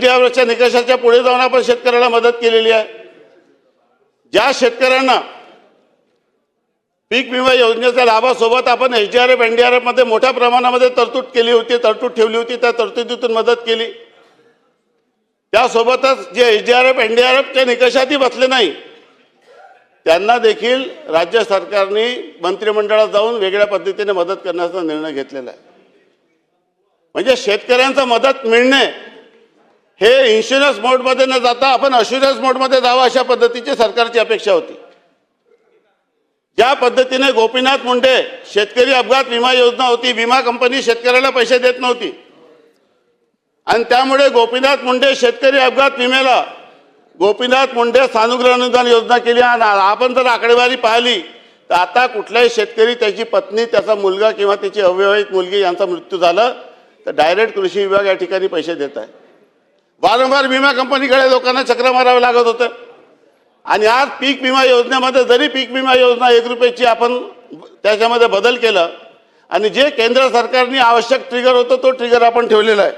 ज्यावरच्या निकषाच्या पुढे जाऊन आपण शेतकऱ्याला मदत केलेली आहे. ज्या शेतकऱ्यांना पीक विमा योजनेच्या लाभासोबत आपण H D R F N D R एफमध्ये मोठ्या प्रमाणामध्ये तरतूद केली होती तरतूद ठेवली होती त्या तरतुदीतून मदत केली. त्यासोबतच जे H D R F N D R एफच्या निकषातही बसले नाही त्यांना देखील राज्य सरकारने मंत्रिमंडळात जाऊन वेगळ्या पद्धतीने मदत करण्याचा निर्णय घेतलेला आहे. म्हणजे शेतकऱ्यांचा मदत मिळणे हे इन्शुरन्स मोडमध्ये न जाता आपण अशुरन्स मोडमध्ये जावं अशा पद्धतीची सरकारची अपेक्षा होती. ज्या पद्धतीने गोपीनाथ मुंडे शेतकरी अपघात विमा योजना होती विमा कंपनी शेतकऱ्याला पैसे देत नव्हती. आणि त्यामुळे गोपीनाथ मुंडे शेतकरी अपघात विम्याला गोपीनाथ मुंडे सानुग्रह अनुदान योजना केली आणि आपण जर आकडेवारी पाहिली तर आता कुठलाही शेतकरी त्याची पत्नी त्याचा मुलगा किंवा त्याची अविवाहित मुलगी यांचा मृत्यू झाला तर डायरेक्ट कृषी विभाग या ठिकाणी पैसे देत आहे. वारंवार विमा कंपनीकडे लोकांना चक्र मारावं लागत होतं. आणि आज पीक विमा योजनेमध्ये जरी पीक विमा योजना एक रुपयाची आपण त्याच्यामध्ये बदल केलं आणि जे केंद्र सरकारने आवश्यक ट्रिगर होतं तो ट्रिगर आपण ठेवलेला आहे.